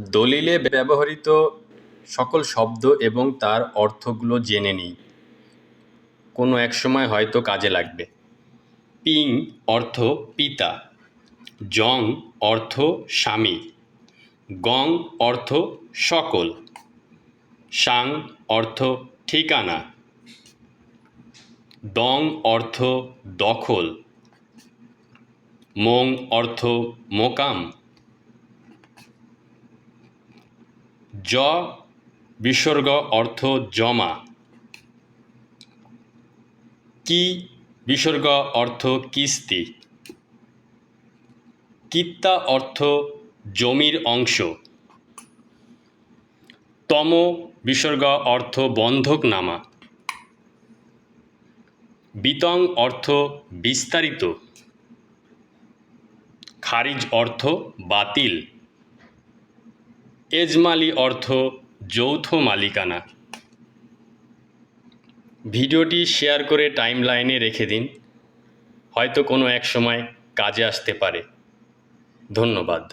দলিলে ব্যবহৃত সকল শব্দ এবং তার অর্থগুলো জেনে নিই। কোনো এক সময় হয়তো কাজে লাগবে। পিং অর্থ পিতা, জং অর্থ স্বামী, গং অর্থ সকল, সাং অর্থ ঠিকানা, দং অর্থ দখল, মোং অর্থ মোকাম। জ, বিসর্গ অর্থ জমা। কি, বিসর্গ অর্থ কিস্তি। কিত্তা অর্থ জমির অংশ। তম, বিসর্গ অর্থ বন্ধকনামা। বিতং অর্থ বিস্তারিত। খারিজ অর্থ বাতিল। এজমালি অর্থ যৌথ মালিকানা। ভিডিওটি শেয়ার করে টাইমলাইনে রেখে দিন। হয়তো কোনো এক সময় কাজে আসতে পারে। ধন্যবাদ।